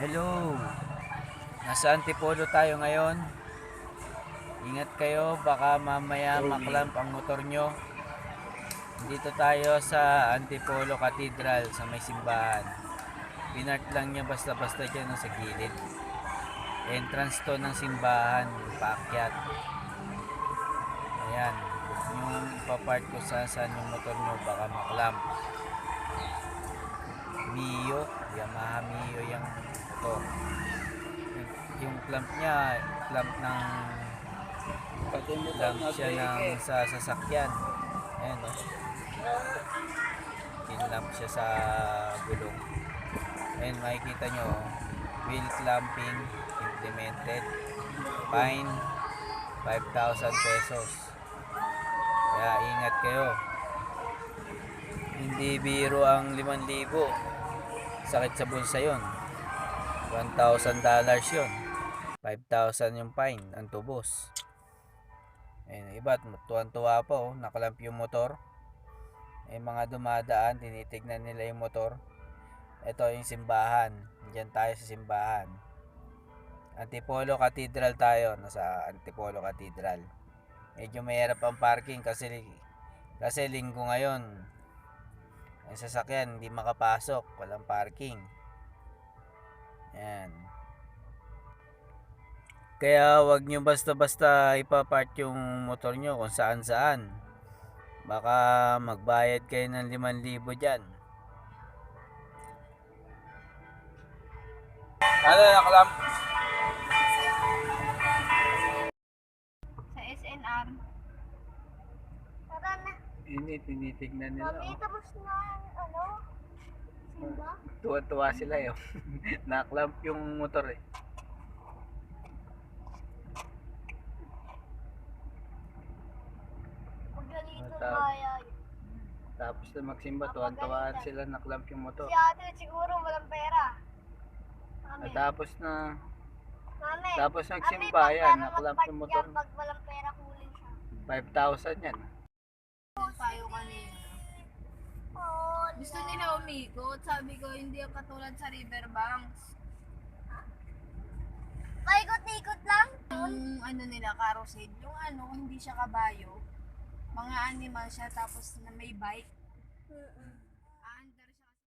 Hello. Nasa Antipolo tayo ngayon. Ingat kayo, baka mamaya maklamp ang motor nyo. Dito tayo sa Antipolo Cathedral sa may simbahan. Pinart lang niya basta-basta dyan sa gilid. Entrance to ng simbahan, paakyat. Ayan, nyo ipapark ko sa saan yung motor nyo, baka maklamp. Mio, Yamaha Mio yung. Yung, yung clamp niya, clamp ng clamp siya ng sa sasakyan. Ayan o. Kinlamp siya sa gulong. Ayan, makikita nyo, oh. wheel clamping implemented. Fine, 5,000 pesos. Kaya ingat kayo. Hindi biro ang 5,000 sakit sa bulsa yon. 1,000 dollars yon. 5,000 yung fine, ang tubos. Ayun, iba, tuwan-tuwa pa oh, nakalamp yung motor. Eh, mga dumadaan, tinitignan nila yung motor. Ito yung simbahan. Diyan tayo sa simbahan. Antipolo Cathedral tayo, nasa Antipolo Cathedral. Medyo mahirap ang parking kasi kasi linggo ngayon. Ang sasakyan hindi makapasok, walang parking. Yan. Kaya wag nyo basta-basta ipapark yung motor nyo kung saan saan. Baka magbayad kayo ng 5,000 dyan. Ano nakalamp? Sa SNR. Tara na. Ini, tinitignan nila. Mami, Oh. tapos na, ano? Simba? Tuwa-tuwa sila yun. Naklamp yung motor eh. Kaya. Tapos na magsimba, tuwan-tuwaan sila naklamp yung motor. Si ate siguro walang pera. Mami. At tapos na, Mami. tapos Mami, nagsimba pag yan, naklamp yung motor. yan Pag walang pera, kulin siya. 5,000 yan. tayo kanina. Oh, Gusto nila umikot. Sabi ko, hindi ang katulad sa riverbanks. Paikot-ikot lang. Yung ano nila, carousel. Yung ano, hindi siya kabayo. Mga animal siya, tapos na may bike. Mm-mm.